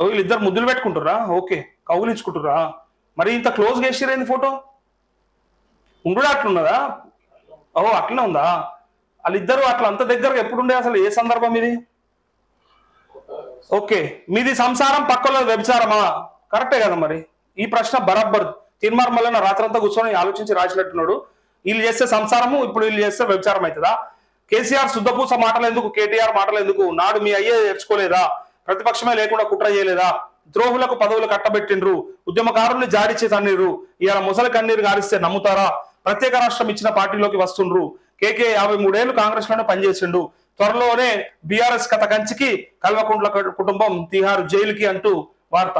ఓ వీళ్ళిద్దరు ముద్దులు పెట్టుకుంటుర్రా? ఓకే. కౌగులించుకుంటుర్రా మరి ఇంత క్లోజ్ చేసిరైంది ఫోటో? ఉండు అట్లున్నదా? ఓ అట్లనే ఉందా? వాళ్ళిద్దరు అట్లా అంత దగ్గరగా ఎప్పుడుండే అసలు? ఏ సందర్భం ఇది? ఓకే. మీది సంసారం పక్కలో వ్యభిచారమా? కరెక్టే కదా మరి. ఈ ప్రశ్న బరాబర్ తీర్మార్ మల్లన్న రాత్రంతా కూర్చొని ఆలోచించి రాసినట్టున్నాడు. వీళ్ళు చేస్తే సంసారము ఇప్పుడు వీళ్ళు చేస్తే వ్యభిచారం అవుతుందా కేసీఆర్ శుద్ధపూస మాటలు ఎందుకు కేటీఆర్ మాటలు ఎందుకు? నాడు మీ అయ్యే నేర్చుకోలేదా? ప్రతిపక్షమే లేకుండా కుట్ర చేయలేదా? ద్రోహులకు పదవులు కట్టబెట్టిండ్రు. ఉద్యమకారుల్ని జారీ తన్నీరు ఇవాళ ముసలి కన్నీరు గారిస్తే నమ్ముతారా? ప్రత్యేక రాష్ట్రం ఇచ్చిన పార్టీలోకి వస్తుండ్రు. కేకే యాభై మూడేళ్ళు కాంగ్రెస్లోనే పనిచేసిండు. త్వరలోనే బీఆర్ఎస్ కథ కంచికి కల్వకుంట్ల కుటుంబం తిహార్ జైలుకి అంటూ వార్త.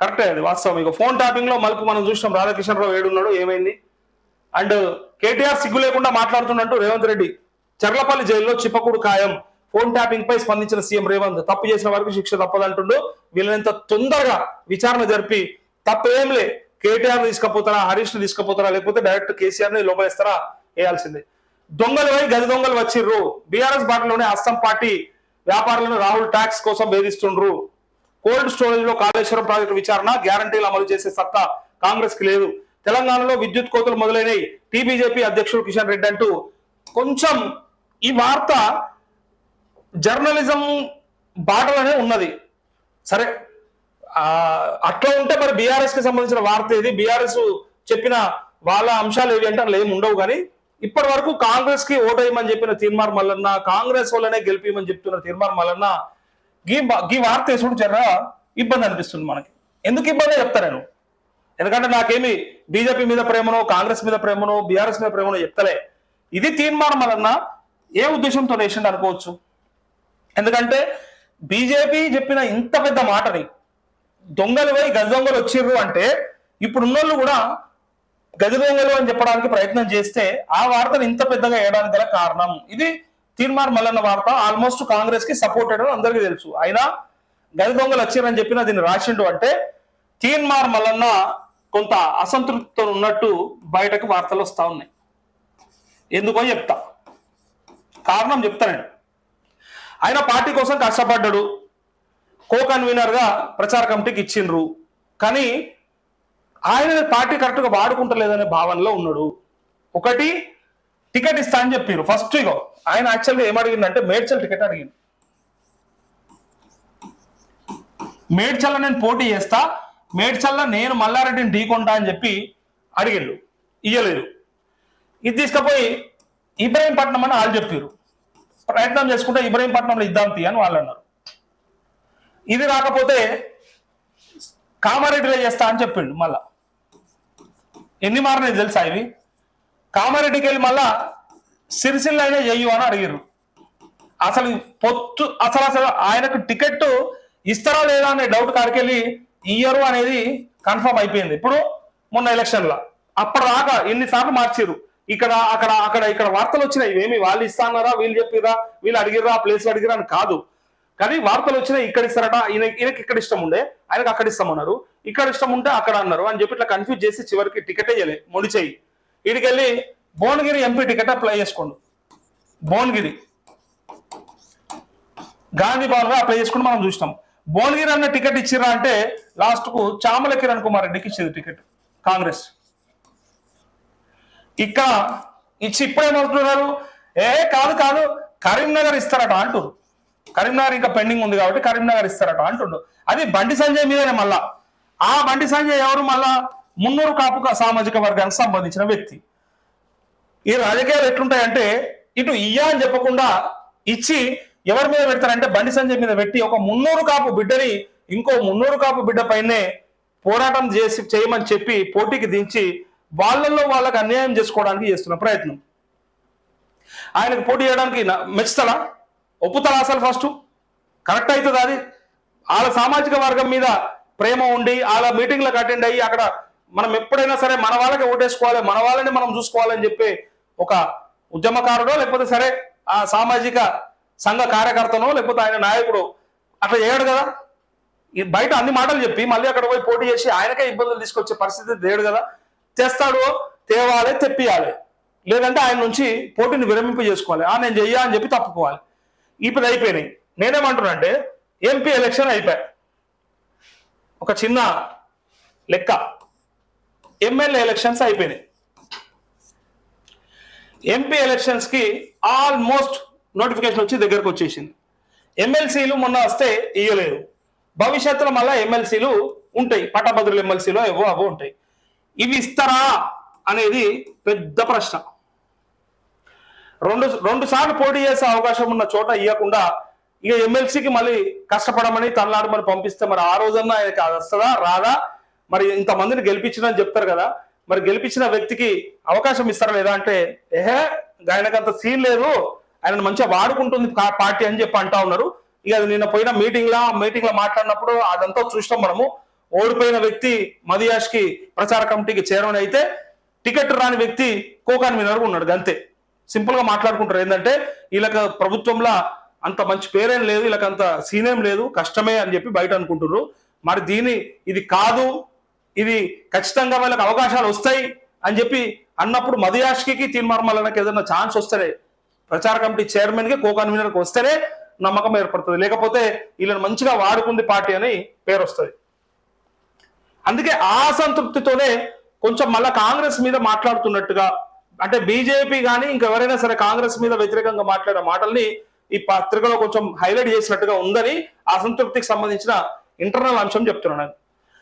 కరెక్టే అది వాస్తవం. ఇక ఫోన్ ట్యాపింగ్లో మలుపు మనం చూసినాం. రాధాకిషన్ రావు ఏడున్నాడు ఏమైంది? అండ్ కేటీఆర్ సిగ్గు లేకుండా మాట్లాడుతున్నట్టు రేవంత్ రెడ్డి చర్లపల్లి జైల్లో చిప్పకుడు ఖాయం. ఫోన్ ట్యాపింగ్ పై స్పందించిన సీఎం రేవంత్ తప్పు చేసిన వారికి శిక్ష తప్పదంటుండు. వీళ్ళనింత తొందరగా విచారణ జరిపి తప్పేంలే కేటీఆర్ తీసుకపోతారా హరీష్ తీసుకపోతారా లేకపోతే డైరెక్ట్ కేసీఆర్ని లోపలేస్తారా వేయాల్సిందే. దొంగలు పోయి గది దొంగలు వచ్చిర్రు. బీఆర్ఎస్ బాటలోనే అస్సాం పార్టీ వ్యాపారులను రాహుల్ ట్యాక్స్ కోసం వేధిస్తుండ్రు. కోల్డ్ స్టోరేజ్లో కాళేశ్వరం ప్రాజెక్టు విచారణ గ్యారంటీలు అమలు చేసే సత్తా కాంగ్రెస్కి లేదు. తెలంగాణలో విద్యుత్ కోతలు మొదలైనవి టీబీజేపీ అధ్యక్షుడు కిషన్ రెడ్డి అంటూ కొంచెం ఈ వార్త జర్నలిజం బాటలోనే ఉన్నది. సరే అట్లా ఉంటే మరి బీఆర్ఎస్కి సంబంధించిన వార్త ఏది? బీఆర్ఎస్ చెప్పిన వాళ్ళ అంశాలు ఏవి అంటే అందులో ఏమి ఉండవు కానీ ఇప్పటి వరకు కాంగ్రెస్కి ఓటేయమని చెప్పిన తీర్మార్ మల్లన్న కాంగ్రెస్ వాళ్ళనే గెలిపియమని చెప్తున్న తీర్మార్ మల్లన్న గీ గీ వార్త చూడు జర ఇబ్బంది అనిపిస్తుంది మనకి. ఎందుకు ఇబ్బంది చెప్తా నేను? ఎందుకంటే నాకేమి బీజేపీ మీద ప్రేమనో కాంగ్రెస్ మీద ప్రేమనో బీఆర్ఎస్ మీద ప్రేమనో చెప్తలే. ఇది తీర్మానం వలన ఏ ఉద్దేశంతో వేసిండు అనుకోవచ్చు? ఎందుకంటే బీజేపీ చెప్పిన ఇంత పెద్ద మాటని దొంగలు పోయి గజ దొంగలు వచ్చిర్రు అంటే ఇప్పుడు ఉన్నోళ్ళు కూడా గజ దొంగలు అని చెప్పడానికి ప్రయత్నం చేస్తే ఆ వార్తను ఇంత పెద్దగా వేయడానికి గల కారణం. ఇది తీర్మార్ మల్లన్న వార్త. ఆల్మోస్ట్ కాంగ్రెస్కి సపోర్టెడ్ అని అందరికీ తెలుసు. అయినా గజ దొంగలు వచ్చిర్రని చెప్పిన దీన్ని రాసిండు అంటే తీర్మార్ మల్లన్న కొంత అసంతృప్తితో ఉన్నట్టు బయటకు వార్తలు వస్తా ఉన్నాయి. ఎందుకో చెప్తా. కారణం చెప్తానండి ఆయన పార్టీ కోసం కష్టపడ్డాడు. కో కన్వీనర్గా ప్రచార కమిటీకి ఇచ్చిండ్రు. కానీ ఆయన పార్టీ కరెక్ట్గా వాడుకుంటలేదనే భావనలో ఉన్నాడు. ఒకటి టికెట్ ఇస్తా అని చెప్పారు ఫస్ట్ ఇగో ఆయన యాక్చువల్గా ఏం అడిగిందంటే మేడ్చల్ టికెట్ అడిగింది మేడ్చల్ల నేను పోటీ చేస్తా మేడ్చల్ల నేను మల్లారెడ్డిని ఢీకొంటా అని చెప్పి అడిగిండు. ఇయ్యలేదు. ఇది తీసుకుపోయి ఇబ్రాహీంపట్నం అని వాళ్ళు చెప్పారు ప్రయత్నం చేసుకుంటే ఇబ్రహీంపట్నంలో ఇద్దాం తీ అని వాళ్ళు అన్నారు. ఇది రాకపోతే కామారెడ్డిలో చేస్తా అని చెప్పిండు మళ్ళా. ఎన్ని మారినాయి తెలుసా ఇవి? కామారెడ్డికి వెళ్ళి మళ్ళా సిరిసిల్ల అయినా చెయ్యు అని అడిగారు అసలు పొత్తు అసలు అసలు ఆయనకు టికెట్ ఇస్తారా లేదా అనే డౌట్ కాడికెళ్ళి ఇయ్యరు అనేది కన్ఫర్మ్ అయిపోయింది. ఇప్పుడు మొన్న ఎలక్షన్లో అప్పుడు రాక ఎన్నిసార్లు మార్చారు ఇక్కడ అక్కడ అక్కడ ఇక్కడ వార్తలు వచ్చినాయి. ఇవేమి వాళ్ళు ఇస్తా అన్నారా వీళ్ళు చెప్పిరా వీళ్ళు అడిగిరా ఆ ప్లేస్ అడిగిరా అని కాదు. కానీ వార్తలు వచ్చినాయి ఇక్కడ ఇస్తారట ఈయన ఈయనకి ఇక్కడ ఇష్టం ఉండే. ఆయనకి అక్కడ ఇస్తామన్నారు ఇక్కడ ఇష్టం ఉంటే అక్కడ అన్నారు అని చెప్పి ఇట్లా కన్ఫ్యూజ్ చేసి చివరికి టికెట్ వేయలే ముడిచేయి చెయ్యి వీడికెళ్ళి భువనగిరి ఎంపీ టికెట్ అప్లై చేసుకోండు. భువనగిరి. గాంధీ భవన్ అప్లై చేసుకుని మనం చూసినాం. భువనగిరి అన్న టికెట్ ఇచ్చిరా అంటే లాస్ట్కు చామల కిరణ్ కుమార్ రెడ్డికి ఇచ్చేది టికెట్ కాంగ్రెస్. ఇక్కడ ఇచ్చి ఇప్పుడేమవుతున్నారు ఏ కాదు కాదు కరీంనగర్ ఇస్తారట అంటారు కరీంనగర్ ఇంకా పెండింగ్ ఉంది కాబట్టి కరీంనగర్ ఇస్తారట అంటుండు అది బండి సంజయ్ మీదనే మళ్ళా. ఆ బండి సంజయ్ ఎవరు మళ్ళా? మున్నూరు కాపు సామాజిక వర్గానికి సంబంధించిన వ్యక్తి. ఈ రాజకీయాలు ఎట్లుంటాయంటే ఇటు ఇయ్యా అని చెప్పకుండా ఇచ్చి ఎవరి మీద పెడతారంటే బండి సంజయ్ మీద పెట్టి ఒక మున్నూరు కాపు బిడ్డని ఇంకో మున్నూరు కాపు బిడ్డ పైనే పోరాటం చేసి చేయమని చెప్పి పోటీకి దించి వాళ్ళల్లో వాళ్ళకి అన్యాయం చేసుకోవడానికి చేస్తున్న ప్రయత్నం. ఆయనకు పోటీ చేయడానికి నా- మెచ్చుతాడా ఒప్పుతాడా అసలు ఫస్ట్ కరెక్ట్ అవుతుంది అది? వాళ్ళ సామాజిక వర్గం మీద ప్రేమ ఉండి వాళ్ళ మీటింగ్లకు అటెండ్ అయ్యి అక్కడ మనం ఎప్పుడైనా సరే మన వాళ్ళకి ఓటేసుకోవాలి మన వాళ్ళని మనం చూసుకోవాలని చెప్పే ఒక ఉద్యమకారుడో లేకపోతే సరే ఆ సామాజిక సంఘ కార్యకర్తనో లేకపోతే ఆయన నాయకుడు అట్లా చేయడు కదా? ఈ బయట అన్ని మాటలు చెప్పి మళ్ళీ అక్కడ పోయి పోటీ చేసి ఆయనకే ఇబ్బందులు తీసుకొచ్చే పరిస్థితి లేడు కదా? తెస్తాడు తేవాలి తెప్పియాలి. లేదంటే ఆయన నుంచి పోటీని విరమింపు చేసుకోవాలి. ఆ నేను చెయ్యా అని చెప్పి తప్పుకోవాలి. ఇప్పుడు అయిపోయినాయి. నేనేమంటున్నానంటే ఎంపీ ఎలక్షన్ అయిపోయాయి ఒక చిన్న లెక్క. ఎమ్మెల్యే ఎలక్షన్స్ అయిపోయినాయి. ఎంపీ ఎలక్షన్స్కి ఆల్మోస్ట్ నోటిఫికేషన్ వచ్చి దగ్గరకు వచ్చేసింది. ఎమ్మెల్సీలు మొన్న వస్తే ఇయ్యలేదు. భవిష్యత్తులో మళ్ళీ ఎమ్మెల్సీలు ఉంటాయి. పట్టభద్రులు ఎమ్మెల్సీలో ఏవో అవో ఉంటాయి. ఇవి ఇస్తారా అనేది పెద్ద ప్రశ్న. రెండు రెండు సార్లు పోటీ చేసే అవకాశం ఉన్న చోట ఇవ్వకుండా ఇక ఎమ్మెల్సీకి మళ్ళీ కష్టపడమని తనలాడమని పంపిస్తే మరి ఆ రోజన్నా ఆయనకి అది వస్తుందా రాదా? మరి ఇంతమందిని గెలిపించిన చెప్తారు కదా. మరి గెలిపించిన వ్యక్తికి అవకాశం ఇస్తారా లేదా అంటే ఏహే ఆయనకంత సీన్ లేదు ఆయన మంచిగా వాడుకుంటుంది పార్టీ అని చెప్పి అంటా ఉన్నారు. ఇక అది నిన్న పోయిన మీటింగ్ లా మీటింగ్లో మాట్లాడినప్పుడు అదంతా చూసినాం మనము. ఓడిపోయిన వ్యక్తి మదియాష్కి ప్రచార కమిటీకి చేరమని అయితే టికెట్ రాని వ్యక్తి కోకాన్ వినర్ ఉన్నాడు అంతే. సింపుల్గా మాట్లాడుకుంటారు. ఏంటంటే వీళ్ళకి ప్రభుత్వంలో అంత మంచి పేరేం లేదు వీళ్ళకి అంత సీనేం లేదు కష్టమే అని చెప్పి బయట అనుకుంటున్నారు మరి దీని ఇది కాదు ఇది ఖచ్చితంగా వాళ్ళకి అవకాశాలు వస్తాయి అని చెప్పి అన్నప్పుడు మదియాష్కి తీర్మార్మలకి ఏదైనా ఛాన్స్ వస్తారే ప్రచార కమిటీ చైర్మన్కి కో కన్వీనర్కి వస్తేనే నమ్మకం ఏర్పడుతుంది. లేకపోతే వీళ్ళని మంచిగా వాడుకుంది పార్టీ అని పేరు వస్తుంది. అందుకే ఆ సంతృప్తితోనే కొంచెం మళ్ళీ కాంగ్రెస్ మీద మాట్లాడుతున్నట్టుగా అంటే బీజేపీ కానీ ఇంకెవరైనా సరే కాంగ్రెస్ మీద వ్యతిరేకంగా మాట్లాడే మాటల్ని ఈ పత్రికలో కొంచెం హైలైట్ చేసినట్టుగా ఉందని అసంతృప్తికి సంబంధించిన ఇంటర్నల్ అంశం చెప్తున్నాను.